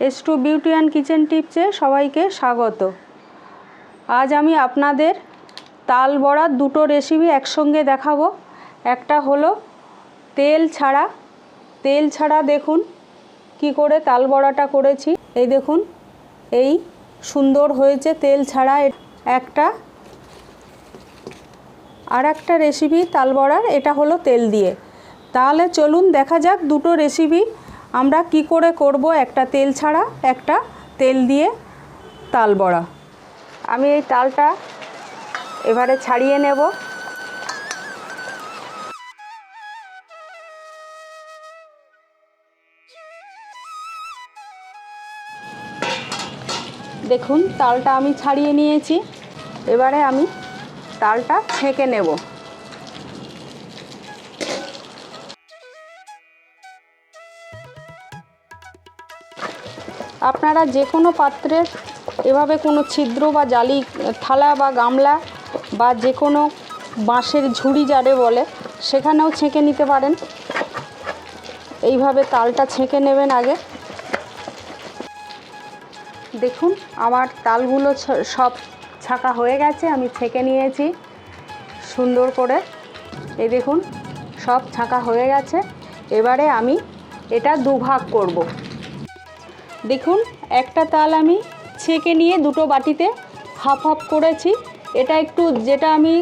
S to beauty and kitchen টিপসে সবাইকে স্বাগত। আজ আমি আপনাদের তাল বড়ার দুটো রেসিপি একসঙ্গে দেখাবো। একটা হলো তেল ছাড়া। তেল ছাড়া দেখুন কি করে তাল বড়াটা করেছি। এই দেখুন, এই সুন্দর হয়েছে তেল ছাড়া। একটা আর একটা রেসিপি তাল বড়ার, এটা হলো তেল দিয়ে। তাহলে চলুন দেখা যাক দুটো রেসিপি আমরা কি করে করব? একটা তেল ছাড়া, একটা তেল দিয়ে তাল বড়া। আমি এই তালটা এবারে ছাড়িয়ে নেব। দেখুন, তালটা আমি ছাড়িয়ে নিয়েছি। এবারে আমি তালটা ছেঁকে নেব। আপনারা যে কোনো পাত্রের এভাবে কোনো ছিদ্র বা জালি, থালা বা গামলা বা যে কোনো বাঁশের ঝুড়ি যারে বলে, সেখানেও ছেঁকে নিতে পারেন। এইভাবে তালটা ছেঁকে নেবেন আগে। দেখুন, আমার তালগুলো সব ছাকা হয়ে গেছে, আমি ছেঁকে নিয়েছি সুন্দর করে। এই দেখুন, সব ছাকা হয়ে গেছে। এবারে আমি এটা দুভাগ করব। দেখুন, একটা তাল আমি ছেঁকে নিয়ে দুটো বাটিতে হাফ হাফ করেছি। এটা একটু যেটা আমি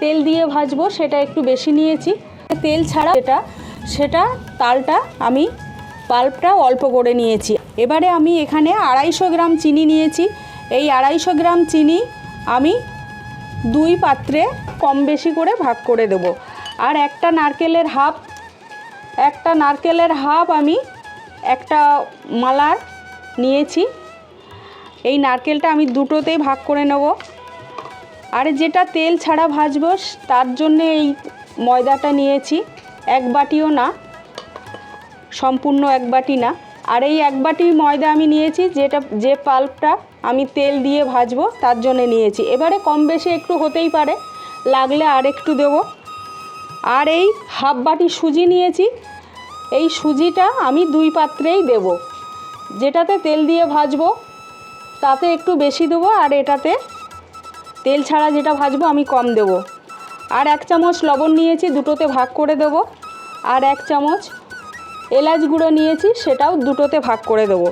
তেল দিয়ে ভাজবো, সেটা একটু বেশি নিয়েছি। তেল ছাড়া যেটা, সেটা তালটা আমি পাল্পটা অল্প করে নিয়েছি। এবারে আমি এখানে আড়াইশো গ্রাম চিনি নিয়েছি। এই আড়াইশো গ্রাম চিনি আমি দুই পাত্রে কম বেশি করে ভাগ করে দেব। আর একটা নারকেলের হাফ, একটা নারকেলের হাফ আমি একটা মালার নিয়েছি। এই নারকেলটা আমি দুটোতেই ভাগ করে নেব। আর যেটা তেল ছাড়া ভাজবো, তার জন্য এই ময়দাটা নিয়েছি। এক বাটিও না, সম্পূর্ণ এক বাটি না। আর এই এক বাটি ময়দা আমি নিয়েছি, যেটা, যে পাল্পটা আমি তেল দিয়ে ভাজবো, তার জন্য নিয়েছি। এবারে কম বেশি একটু হতেই পারে, লাগলে আর একটু দেবো। আর এই হাফ বাটি সুজি নিয়েছি, এই সুজিটা আমি দুই পাত্রেই দেব। যেটাতে তেল দিয়ে ভাজবো, তাতে একটু বেশি দেবো আর এটাতে তেল ছাড়া যেটা ভাজবো আমি কম দেব। আর এক চামচ লবণ নিয়েছি, দুটোতে ভাগ করে দেব। আর এক চামচ এলাচ গুঁড়ো নিয়েছি, সেটাও দুটোতে ভাগ করে দেব।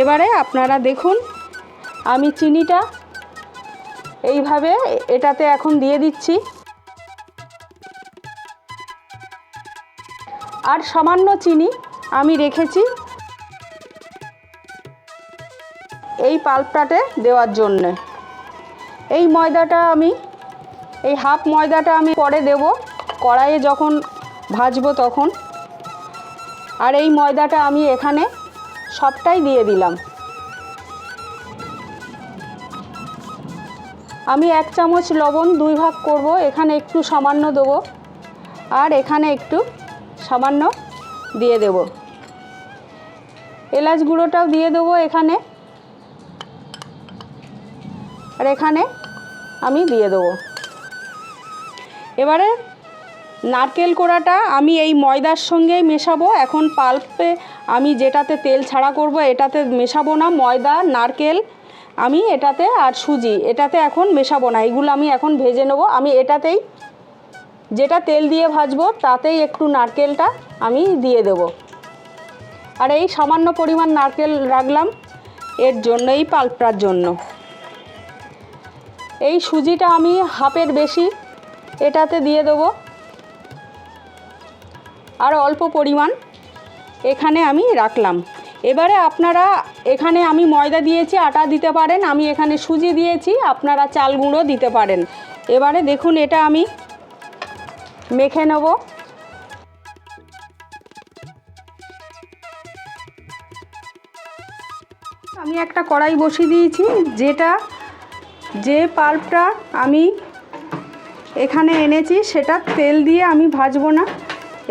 এবারে আপনারা দেখুন, আমি চিনিটা এইভাবে এটাতে এখন দিয়ে দিচ্ছি। আর সামান্য চিনি আমি রেখেছি এই পাল্পটাতে দেওয়ার জন্যে। এই ময়দাটা আমি, এই হাফ ময়দাটা আমি পরে দেব। কড়াইয়ে যখন ভাজবো তখন। আর এই ময়দাটা আমি এখানে সবটাই দিয়ে দিলাম। আমি এক চামচ লবণ দুই ভাগ করব, এখানে একটু সামান্য দেবো। আর এখানে একটু সামান্য দিয়ে দেব। এলাচ গুঁড়োটাও দিয়ে দেবো এখানে। আর এখানে আমি দিয়ে দেবো। এবারে নারকেল কোড়াটা আমি এই ময়দার সঙ্গেই মেশাবো। এখন পাল্পে আমি যেটাতে তেল ছাড়া করব এটাতে মেশাবো না। ময়দা, নারকেল আমি এটাতে আর সুজি এটাতে এখন মেশাবো না। এগুলো আমি এখন ভেজে নেব। আমি এটাতেই যেটা তেল দিয়ে ভাজবো তাতেই একটু নারকেলটা আমি দিয়ে দেব। আর এই সামান্য পরিমাণ নারকেল রাখলাম। এর জন্য এই পাল্পটার জন্য। এই সুজিটা আমি হাফের বেশি এটাতে দিয়ে দেবো। আর অল্প পরিমাণ এখানে আমি রাখলাম। এবারে আপনারা এখানে আমি ময়দা দিয়েছি, আটা দিতে পারেন, আমি এখানে সুজি দিয়েছি, আপনারা চাল গুঁড়ো দিতে পারেন। এবারে দেখুন এটা আমি মেখে নেব। আমি একটা কড়াই বসিয়ে দিয়েছি, যেটা যে পাল্পটা আমি এখানে এনেছি, সেটা তেল দিয়ে আমি ভাজবো না।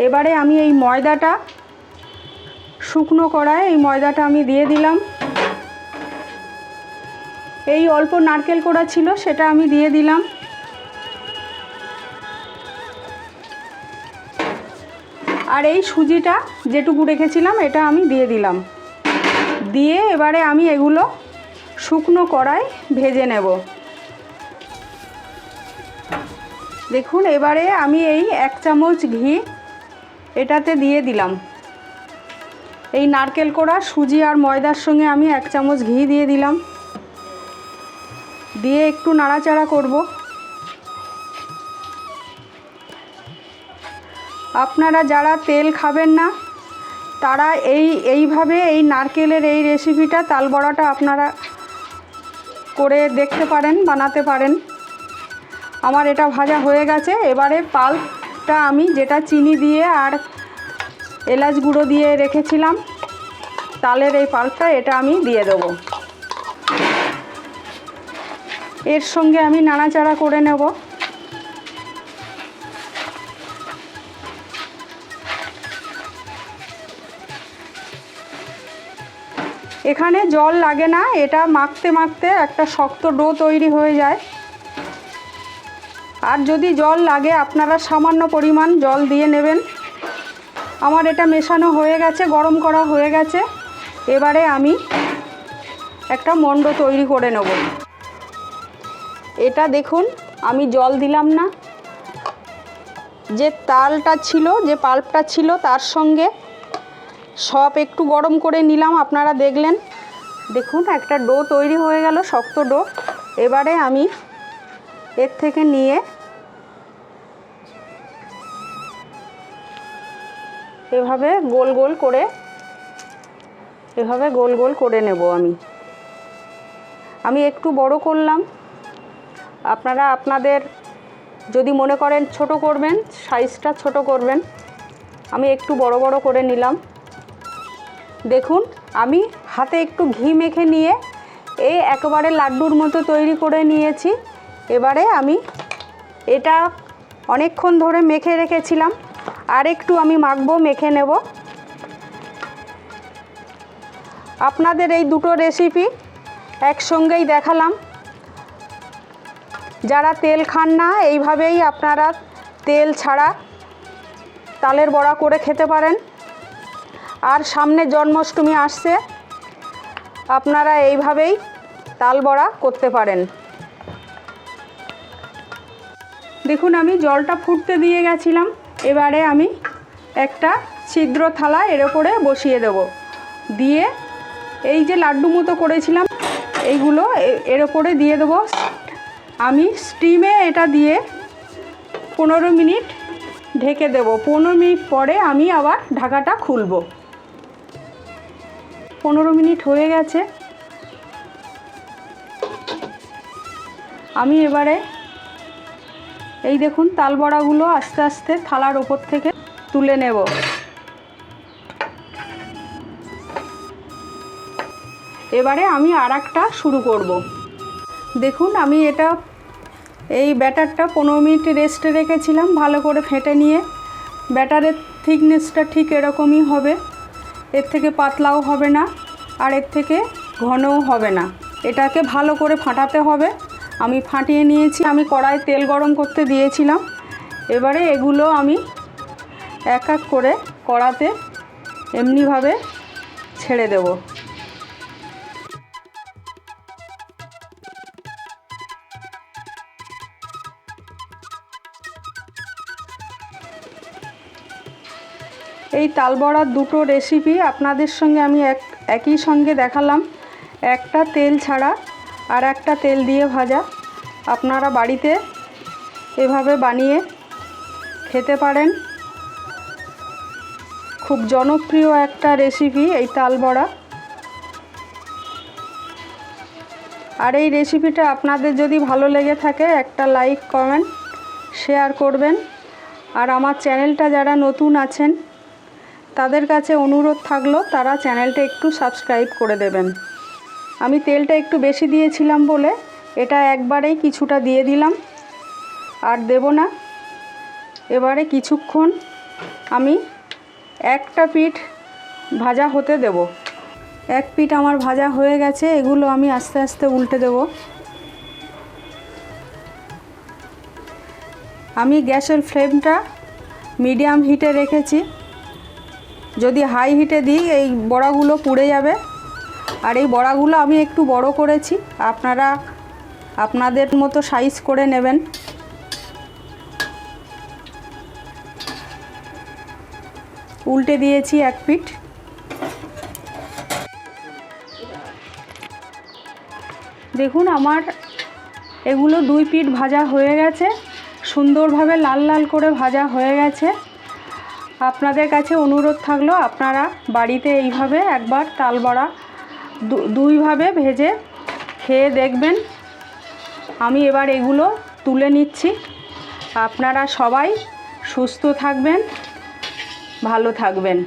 এবারে আমি এই ময়দাটা, শুকনো কড়ায় এই ময়দাটা আমি দিয়ে দিলাম। এই অল্প নারকেল কোড়া ছিল, সেটা আমি দিয়ে দিলাম। আর এই সুজিটা যেটুকু রেখেছিলাম, এটা আমি দিয়ে দিলাম। দিয়ে এবারে আমি এগুলো শুকনো কড়াই ভেজে নেব। দেখুন, এবারে আমি এই এক চামচ ঘি এটাতে দিয়ে দিলাম। এই নারকেল কোড়া, সুজি আর ময়দার সঙ্গে আমি এক চামচ ঘি দিয়ে দিলাম। দিয়ে একটু নাড়াচাড়া করব। আপনারা যারা তেল খাবেন না, তারা এই, এইভাবে এই নারকেলের এই রেসিপিটা তাল বড়াটা আপনারা করে দেখতে পারেন, বানাতে পারেন। আমার এটা ভাজা হয়ে গেছে। এবারে পাল্পটা আমি যেটা চিনি দিয়ে আর এলাচ গুঁড়ো দিয়ে রেখেছিলাম, তালের এই পাল্পটা, এটা আমি দিয়ে দেবো। এর সঙ্গে আমি নাড়াচাড়া করে নেব। এখানে জল লাগে না, এটা মাখতে মাখতে একটা শক্ত ডো তৈরি হয়ে যায়। আর যদি জল লাগে, আপনারা সামান্য পরিমাণ জল দিয়ে নেবেন। আমার এটা মেশানো হয়ে গেছে, গরম করা হয়ে গেছে। এবারে আমি একটা মণ্ড তৈরি করে নেব। এটা দেখুন, আমি জল দিলাম না। যে তালটা ছিল, যে পাল্পটা ছিল, তার সঙ্গে সব একটু গরম করে নিলাম, আপনারা দেখলেন। দেখুন, একটা ডো তৈরি হয়ে গেল, শক্ত ডো। এবারে আমি এর থেকে নিয়ে এভাবে গোল গোল করে, এভাবে গোল গোল করে নেব আমি। আমি একটু বড় করলাম। আপনারা আপনাদের যদি মনে করেন ছোট করবেন, সাইজটা ছোট করবেন। আমি একটু বড় বড় করে নিলাম। দেখুন, আমি হাতে একটু ঘি মেখে নিয়ে এই একেবারে লাড্ডুর মতো তৈরি করে নিয়েছি। এবারে আমি এটা অনেকক্ষণ ধরে মেখে রেখেছিলাম। আর একটু আমি মাখবো, মেখে নেব। আপনাদের এই দুটো রেসিপি একসঙ্গেই দেখালাম। যারা তেল খান না, এইভাবেই আপনারা তেল ছাড়া তালের বড়া করে খেতে পারেন। আর সামনে জন্মাষ্টমী আসছে, আপনারা এইভাবেই তাল বড়া করতে পারেন। দেখুন, আমি জলটা ফুটতে দিয়ে গেছিলাম, এবারে আমি একটা ছিদ্র থালা এর ওপরে বসিয়ে দেব। দিয়ে এই যে লাড্ডু মতো করেছিলাম, এইগুলো এর ওপরে দিয়ে দেবো। আমি স্টিমে এটা দিয়ে পনেরো মিনিট ঢেকে দেব। পনেরো মিনিট পরে আমি আবার ঢাকাটা খুলব। পনেরো মিনিট হয়ে গেছে। আমি এবারে এই দেখুন তালবড়াগুলো আস্তে আস্তে থালার ওপর থেকে তুলে নেব। এবারে আমি আর শুরু করব। দেখুন আমি এটা এই ব্যাটারটা পনেরো মিনিট রেস্টে রেখেছিলাম ভালো করে ফেটে নিয়ে। ব্যাটারের থিকনেসটা ঠিক এরকমই হবে। এর থেকে পাতলাও হবে না আর এর থেকে ঘনও হবে না। এটাকে ভালো করে ফাটাতে হবে। আমি ফাটিয়ে নিয়েছি। আমি কড়াই তেল গরম করতে দিয়েছিলাম। এবারে এগুলো আমি এক এক করে কড়াতে এমনিভাবে ছেড়ে দেবো। এই তালবড়ার দুটো রেসিপি আপনাদের সঙ্গে আমি এক, একই সঙ্গে দেখালাম। একটা তেল ছাড়া আর একটা তেল দিয়ে ভাজা। আপনারা বাড়িতে এভাবে বানিয়ে খেতে পারেন। খুব জনপ্রিয় একটা রেসিপি এই তালবড়া। আর এই রেসিপিটা আপনাদের যদি ভালো লেগে থাকে, একটা লাইক কমেন্ট শেয়ার করবেন। আর আমার চ্যানেলটা যারা নতুন আছেন তাদের কাছে অনুরোধ থাকল, তারা চ্যানেলটা একটু সাবস্ক্রাইব করে দেবেন। আমি তেলটা একটু বেশি দিয়েছিলাম বলে এটা একবারেই কিছুটা দিয়ে দিলাম। আর দেব না। এবারে কিছুক্ষণ আমি একটা পিঠ ভাজা হতে দেব। এক পিঠ আমার ভাজা হয়ে গেছে, এগুলো আমি আস্তে আস্তে উল্টে দেব। আমি গ্যাসের ফ্লেমটা মিডিয়াম হিটে রেখেছি। যদি হাই হিটে দিই, এই বড়াগুলো পুড়ে যাবে। আর এই বড়াগুলো আমি একটু বড় করেছি। আপনারা আপনাদের মতো সাইজ করে নেবেন। উল্টে দিয়েছি এক পিঠ দেখুন আমার এগুলো দুই পিঠ ভাজা হয়ে গেছে। সুন্দরভাবে লাল লাল করে ভাজা হয়ে গেছে। আপনাদের কাছে অনুরোধ থাকল আপনারা বাড়িতে এইভাবে একবার তাল বড়া দুইভাবে ভেজে খেয়ে দেখবেন। আমি এবার এগুলো তুলে নিচ্ছি। আপনারা সবাই সুস্থ থাকবেন, ভালো থাকবেন।